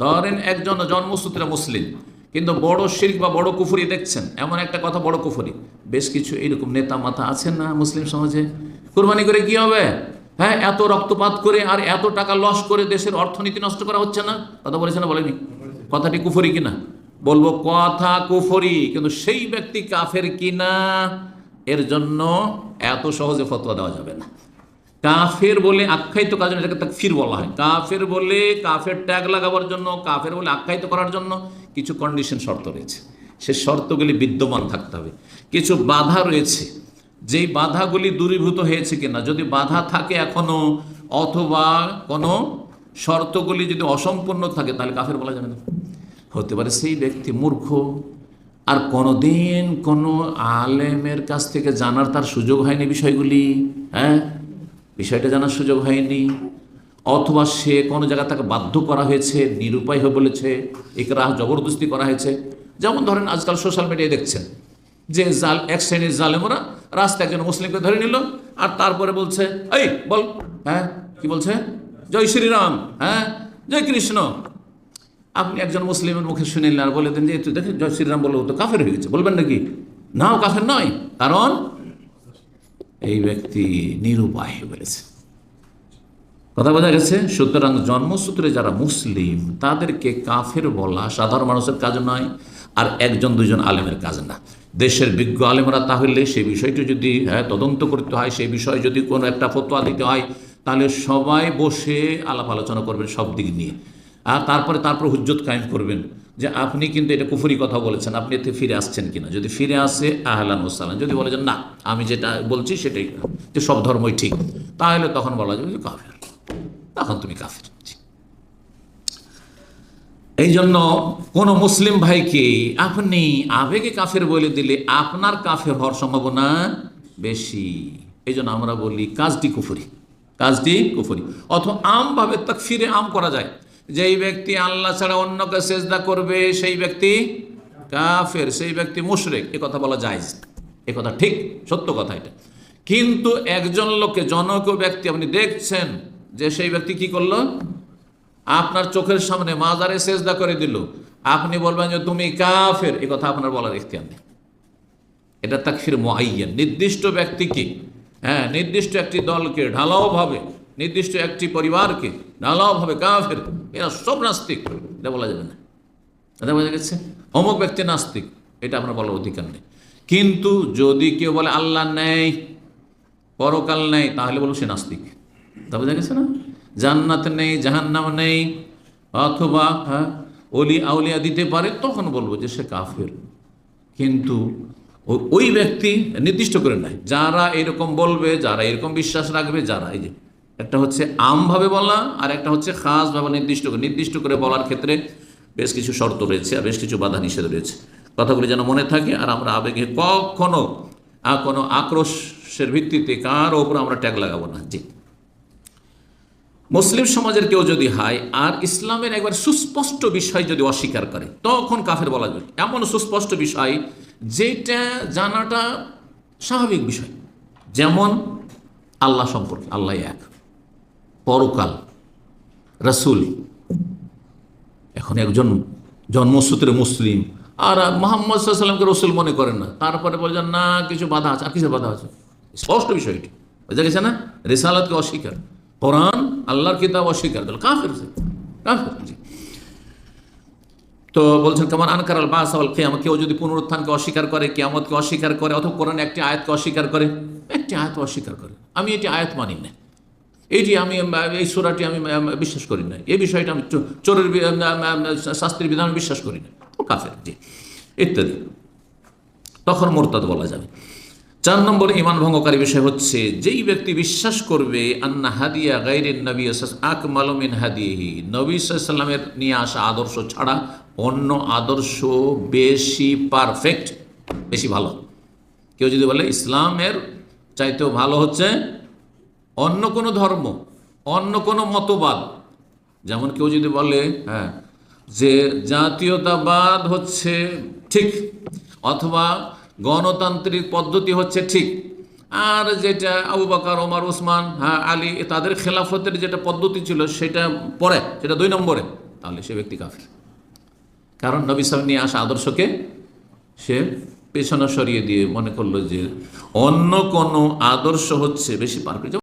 ধরেন একজন জন্মসূত্রে মুসলিম, কিন্তু বড় শির্ক বা বড় কুফুরি দেখছেন, এমন একটা কথা বড় কুফুরি। বেশ কিছু এরকম নেতা মাথা আছেন না মুসলিম সমাজে? কুরবানি করে কি হবে? হ্যাঁ এত রক্তপাত করে আর এত টাকা লস করে দেশের অর্থনীতি নষ্ট করা হচ্ছে না? কথা বলেছে না বলেনি কথাটি কুফরি কিনা? বলব, কথা কুফরি, কিন্তু সেই ব্যক্তি কাফের কিনা? এর জন্য এত সহজে ফতোয়া দেওয়া যাবে না। কাফের বলে আখ্যায়িত কাজ এটাকে তাকফির বলা হয়। কাফের বলে কাফের ট্যাগ লাগাবার জন্য, কাফের বলে আখ্যায়িত করার জন্য কিছু কন্ডিশন শর্ত রয়েছে। সে শর্তগুলি বিদ্যমান থাকতে হবে। কিছু বাধা রয়েছে। যেই বাধাগুলি দূরীভূত হয়েছে কিনা, যদি বাধা থাকে এখনও, অথবা কোনো শর্তগুলি যদি অসম্পূর্ণ থাকে, তাহলে কাফের বলা যাবে না। হতে পারে সেই ব্যক্তি মূর্খ, আর কোনোদিন কোনো আলেমের কাছ থেকে জানার তার সুযোগ হয়নি বিষয়গুলি হ্যাঁ? বিষয়টা জানার সুযোগ হয়নি। অথবা সে কোনো জায়গা তাকে বাধ্য করা হয়েছে, নিরুপায় হয়ে বলেছে একরাহ জবরদস্তি করা হয়েছে। যেমন ধরেন আজকাল সোশ্যাল মিডিয়ায় দেখছেন যে জাল, এক শ্রেণির জালেমরা রাস্তায় একজন মুসলিমকে ধরে নিল আর তারপরে বলছে, এই, বল। হ্যাঁ কি বলছে? জয় শ্রীরাম। হ্যাঁ জয় কৃষ্ণ। আপনি একজন মুসলিমের মুখে শুনে নিলেন আর বলে দেন যে তুই দেখে জয় শ্রীরাম বলে তো কাফের হয়ে গেছে। বলবেন নাকি? না কাফের নয়। কারণ এই ব্যক্তি নিরুপায় হয়ে পড়েছে কথা বোঝা গেছে? সুতরাং জন্মসূত্রে যারা মুসলিম, তাদেরকে কাফের বলা সাধারণ মানুষের কাজ নয়, আর একজন দুজন আলেমের কাজ না। দেশের বিজ্ঞ আলেমরা তাহলে সেই বিষয়টি যদি হ্যাঁ তদন্ত করতে হয় সেই বিষয়ে যদি কোনো একটা ফতোয়া দিতে হয়, তাহলে সবাই বসে আলাপ আলোচনা করবেন সব দিক নিয়ে। আর তারপরে তারপর হুজ্জত কায়েম করবেন। যে আপনি কিন্তু এটা কুফুরি কথা বলেছেন, আপনি এতে ফিরে আসছেন কিনা? যদি ফিরে আসে, আহলান ওসালাম যদি বলে যে না, আমি যেটা বলছি সেটাই যে সব ধর্মই ঠিক, তাহলে তখন বলা যাবে যে কাফের। তখন তুমি কাফের। এই জন্য কোনো মুসলিম ভাইকে আপনি আবেগে কাফের বলে দিলে আপনার কাফের হওয়ার সম্ভাবনা বেশি। এই জন্য আমরা বলি, কাজটি কুফুরি কাজটি কুফুরি। অথবা আমভাবে তাক ফিরে আম করা যায়। যেই ব্যক্তি আল্লাহ ছাড়া অন্যকে সেজদা করবে, সেই ব্যক্তি কাফের, সেই ব্যক্তি মুশরেক। এ কথা বলা যায় এ কথা ঠিক, সত্য কথা এটা। কিন্তু একজন লোককে জনক ব্যক্তি আপনি দেখছেন যে সেই ব্যক্তি কি করল? আপনার চোখের সামনে মাজারে সেজদা করে দিল। আপনি বলবেন যে তুমি কাফের। এ কথা আপনার বলার ইখতিয়ার নেই। এটা তাকফির মোয়াইয়ান নির্দিষ্ট ব্যক্তিকে হ্যাঁ নির্দিষ্ট একটি দলকে ঢালাওভাবে নির্দিষ্ট একটি পরিবারকে ঢালাওভাবে কাফের। এরা সব নাস্তিক। এটা বলা যাবে না। এটা বোঝা গেছে? অমুক ব্যক্তি নাস্তিক, এটা আপনার বলার অধিকার নেই। কিন্তু যদি কেউ বলে আল্লাহ নেই, পরকাল নেই, তাহলে বলব সে নাস্তিক। তা বোঝা গেছে না? জান্নাত নেই, জাহান্নাম নেই, অথবা হ্যাঁ অলি আউলিয়া দিতে পারে, তখন বলব যে সে কাফের। কিন্তু ওই ব্যক্তি নির্দিষ্ট করে নাই যারা এরকম বলবে, যারা এরকম বিশ্বাস রাখবে, যারা, এই যে একটা হচ্ছে আমভাবে বলা আর একটা হচ্ছে খাসভাবে নির্দিষ্ট করে। নির্দিষ্ট করে বলার ক্ষেত্রে বেশ কিছু শর্ত রয়েছে আর বেশ কিছু বাধা নিষেধ রয়েছে। কথাগুলি যেন মনে থাকে আর আমরা আবেগে কখনো কোনো আক্রোশের ভিত্তিতে কার ওপর আমরা ট্যাগ লাগাবো না। জি। মুসলিম সমাজের কেউ যদি হয় আর ইসলামের একবার সুস্পষ্ট বিষয় যদি অস্বীকার করে, তখন কাফের বলা যাবে এমন সুস্পষ্ট বিষয় যেটা জানাটা স্বাভাবিক বিষয়। যেমন আল্লাহ সম্পর্কে, আল্লাহ এক। পরকাল, রসুল। এখন একজন জন্মসূত্রে মুসলিম। আর মোহাম্মদ সাল্লামকে রসুল মনে করেন না। তারপরে বলছেন, না, কিছু বাধা আছে। আর কিসের বাধা আছে? স্পষ্ট বিষয়টি বোঝা গেছে না? রেসালাতকে অস্বীকার। কোরআন, আল্লাহর কিতাব অস্বীকার। দিল কাফের কাফের তো বলছেন, কেমন আনকার আল বাস আল কেয়ামত কেউ যদি পুনরুত্থানকে অস্বীকার করে, কেয়ামতকে অস্বীকার করে, অথবা কোরআন একটি আয়াতকে অস্বীকার করে, একটি আয়াত অস্বীকার করে। আমি এটি আয়াত মানি না। এইটি আমি এই সুরাটি আমি বিশ্বাস করি না এই বিষয়টা আমি চোরের শাস্তির বিধান বিশ্বাস করি না ও কাফের, জি। ইত্যাদি। তখন মোরতাদ বলা যাবে। চার নম্বর ইমান ভঙ্গকারী বিষয় হচ্ছে, যেই ব্যক্তি বিশ্বাস করবে, আন্না হাদিয়া গাইরেন নবী আক মালমিন হাদিহি। নবী সাল্লামের নিয়ে আসা আদর্শ ছাড়া অন্য আদর্শ বেশি পারফেক্ট বেশি ভালো। কেউ যদি বলে, ইসলামের চাইতেও ভালো হচ্ছে অন্য কোনো ধর্ম, অন্য কোনো মতবাদ। যেমন কেউ যদি বলে হ্যাঁ যে জাতীয়তাবাদ হচ্ছে ঠিক অথবা গণতান্ত্রিক পদ্ধতি হচ্ছে ঠিক, আর যেটা আবু বাকার, ওমর ওসমান হ্যাঁ আলী তাদের খেলাফতের যেটা পদ্ধতি ছিল সেটা পরে, সেটা দুই নম্বরে, তাহলে সে ব্যক্তি কাফের। কারণ নবী সাহেব নিয়ে আসা আদর্শকে সে পেছনে সরিয়ে দিয়ে মনে করল যে অন্য কোনো আদর্শ হচ্ছে বেশি পারফেক্ট